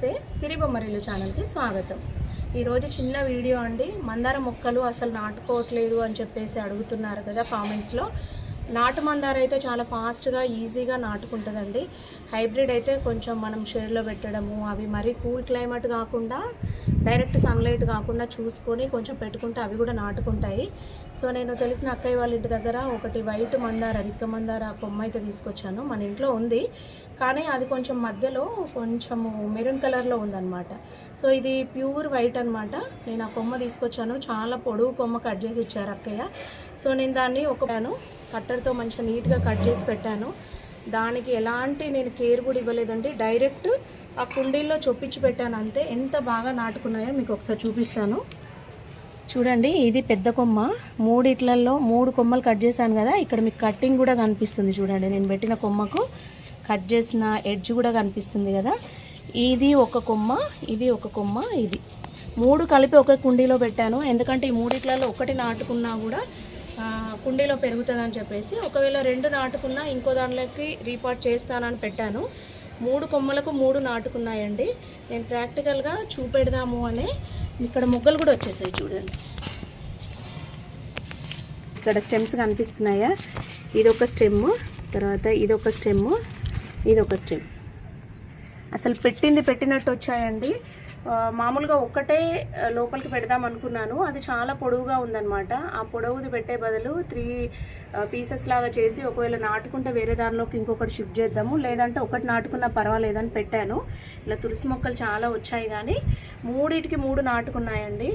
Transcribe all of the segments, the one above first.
నమస్తే. సిరిబొమ్మరిల్లు ఛానల్కి స్వాగతం. ఈరోజు చిన్న వీడియో అండి. మందార మొక్కలు అసలు నాటుకోవట్లేదు అని చెప్పేసి అడుగుతున్నారు కదా కామెంట్స్లో. నాటు మందార అయితే చాలా ఫాస్ట్గా ఈజీగా నాటుకుంటుందండి. హైబ్రిడ్ అయితే కొంచెం మనం షేడ్లో పెట్టడము అవి మరీ కూల్ క్లైమేట్ కాకుండా డైరెక్ట్ సన్లైట్ కాకుండా చూసుకొని కొంచెం పెట్టుకుంటే అవి కూడా నాటుకుంటాయి. సో నేను తెలిసిన అక్కయ్య వాళ్ళ ఇంటి దగ్గర ఒకటి వైట్ మందార రిక్క మందార కొమ్మ అయితే తీసుకొచ్చాను. మన ఇంట్లో ఉంది. కానీ అది కొంచెం మధ్యలో కొంచెము మెరూన్ కలర్లో ఉందన్నమాట. సో ఇది ప్యూర్ వైట్ అన్నమాట. నేను ఆ కొమ్మ తీసుకొచ్చాను. చాలా పొడవు కొమ్మ కట్ చేసి ఇచ్చారు అక్కయ్య. సో నేను దాన్ని ఒక కట్టర్తో మంచిగా నీట్గా కట్ చేసి పెట్టాను. దానికి ఎలాంటి నేను కేర్ కూడా ఇవ్వలేదండి. డైరెక్ట్ ఆ కుండీల్లో చొప్పించి పెట్టాను అంతే. ఎంత బాగా నాటుకున్నాయో మీకు ఒకసారి చూపిస్తాను. చూడండి ఇది పెద్ద కొమ్మ. మూడిట్లలో మూడు కొమ్మలు కట్ చేశాను కదా ఇక్కడ మీకు కట్టింగ్ కూడా కనిపిస్తుంది చూడండి. నేను పెట్టిన కొమ్మకు కట్ చేసిన ఎడ్జ్ కూడా కనిపిస్తుంది కదా. ఇది ఒక కొమ్మ ఇది ఒక కొమ్మ ఇది. మూడు కలిపి ఒక కుండీలో పెట్టాను. ఎందుకంటే ఈ మూడిట్లలో ఒకటి నాటుకున్నా కూడా కుండీలో పెరుగుతుందని చెప్పేసి ఒకవేళ రెండు నాటుకున్నా ఇంకో దానిలోకి రీపార్ట్ చేస్తానని పెట్టాను. మూడు కొమ్మలకు మూడు నాటుకున్నాయండి. నేను ప్రాక్టికల్గా చూపెడదాము అని ఇక్కడ మొగ్గలు కూడా వచ్చేసాయి చూడండి. ఇక్కడ స్టెమ్స్ కనిపిస్తున్నాయా? ఇది ఒక స్టెమ్ తర్వాత ఇది ఒక స్టెమ్ ఇది ఒక స్టెమ్. అసలు పెట్టింది పెట్టినట్టు వచ్చాయండి. మామూలుగా ఒక్కటే లోకల్కి లోపలికి పెడదాం అనుకున్నాను. అది చాలా పొడవుగా ఉందన్నమాట. ఆ పొడవుది పెట్టే బదులు త్రీ పీసెస్ లాగా చేసి ఒకవేళ నాటుకుంటే వేరే దానిలోకి ఇంకొకటి షిఫ్ట్ చేద్దాము. లేదంటే ఒకటి నాటుకున్నా పర్వాలేదని పెట్టాను. ఇలా తులసి మొక్కలు చాలా వచ్చాయి కానీ మూడింటికి మూడు నాటుకున్నాయండి.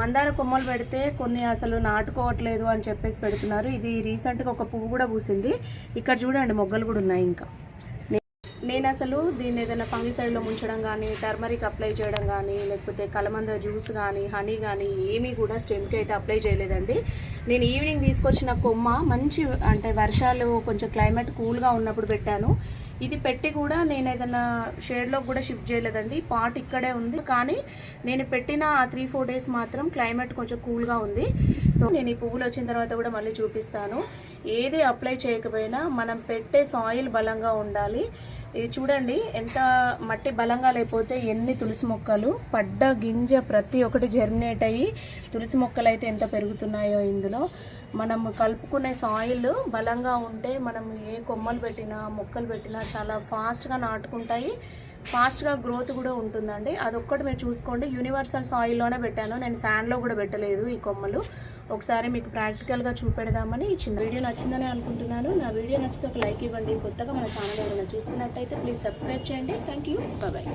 మందార కొమ్మలు పెడితే కొన్ని అసలు నాటుకోవట్లేదు అని చెప్పేసి పెడుతున్నారు. ఇది రీసెంట్గా ఒక పువ్వు కూడా పూసింది. ఇక్కడ చూడండి మొగ్గలు కూడా ఉన్నాయి ఇంకా. నేను అసలు దీన్ని ఏదైనా ఫంగిసైడ్లో ముంచడం కానీ టర్మరిక్ అప్లై చేయడం కానీ లేకపోతే కలమంద జ్యూస్ కానీ హనీ కానీ ఏమీ కూడా స్టెమ్కి అయితే అప్లై చేయలేదండి. నేను ఈవినింగ్ తీసుకొచ్చిన కొమ్మ మంచి అంటే వర్షాలు కొంచెం క్లైమేట్ కూల్గా ఉన్నప్పుడు పెట్టాను. ఇది పెట్టి కూడా నేను ఏదైనా షేడ్లో కూడా షిఫ్ట్ చేయలేదండి. పాట్ ఇక్కడే ఉంది. కానీ నేను పెట్టిన ఆ త్రీ ఫోర్ డేస్ మాత్రం క్లైమేట్ కొంచెం కూల్గా ఉంది. సో నేను ఈ పువ్వులు వచ్చిన తర్వాత కూడా మళ్ళీ చూపిస్తాను. ఏది అప్లై చేయకపోయినా మనం పెట్టే సాయిల్ బలంగా ఉండాలి. ఇది చూడండి ఎంత మట్టి బలంగా లేకపోతే ఎన్ని తులసి మొక్కలు పడ్డ గింజ ప్రతి ఒక్కటి జర్మినేట్ అయ్యి తులసి మొక్కలు అయితే ఎంత పెరుగుతున్నాయో ఇందులో. మనం కలుపుకునే సాయిల్ బలంగా ఉంటే మనం ఏ కొమ్మలు పెట్టినా మొక్కలు పెట్టినా చాలా ఫాస్ట్గా నాటుకుంటాయి. ఫాస్ట్గా గ్రోత్ కూడా ఉంటుందండి. అదొక్కటి మీరు చూసుకోండి. యూనివర్సల్ సాయిల్లోనే పెట్టాను. నేను శాండ్లో కూడా పెట్టలేదు ఈ కొమ్మలు. ఒకసారి మీకు ప్రాక్టికల్గా చూపెడదామని ఈ చిన్న వీడియో నచ్చిందని అనుకుంటున్నాను. నా వీడియో నచ్చితే ఒక లైక్ ఇవ్వండి. కొత్తగా మన ఛానల్ ఏమైనా చూస్తున్నట్టయితే ప్లీజ్ సబ్స్క్రైబ్ చేయండి. Thank you bye